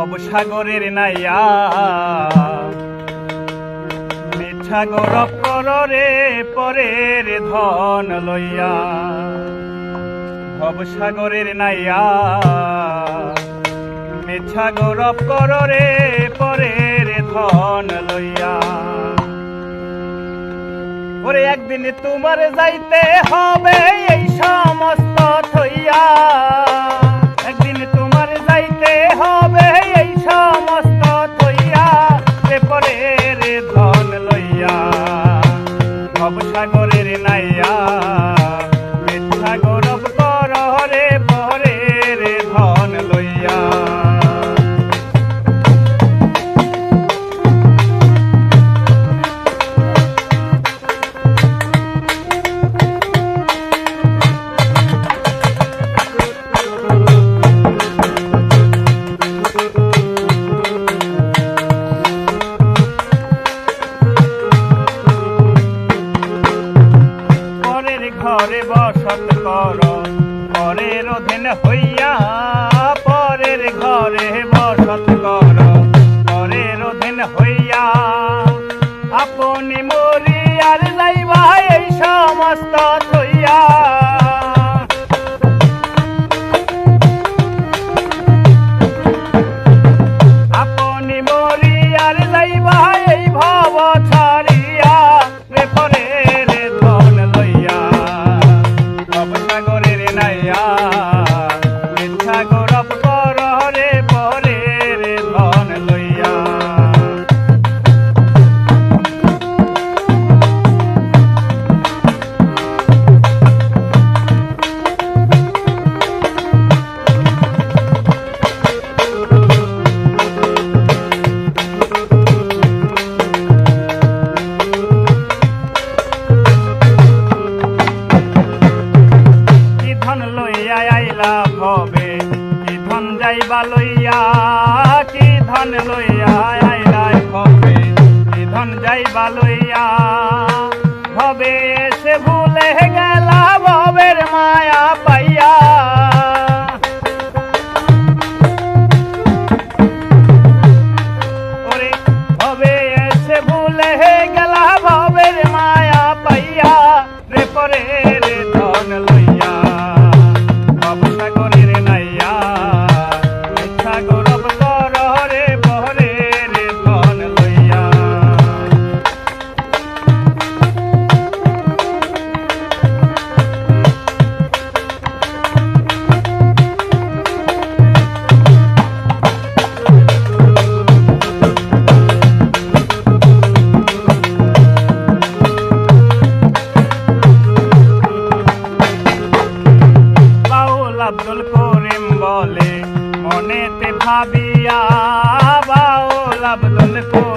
ভবসাগরের নাইয়া। মিঠা গৌরব কররে পরের ধন লইয়া। ভবসাগরের নাইয়া। মিঠা গৌরব কররে পরের ধন লইয়া। ওরে একদিন তোমার যাইতে হবে এই সমস্ত থইয়া। ঘরে বসত কর পরের অধীন হইয়া পরের ঘরে আইলা ভবে কি ধন যাইবা লইয়া, কি ধন লইয়া আইলা ভবে কি ধন যাইবা লইয়া ভবে সে ভুলে কর রে পরে রে ধন লইয়া আব্দুল মনেতে ভাবিয়া বাউল আব্দুল করিম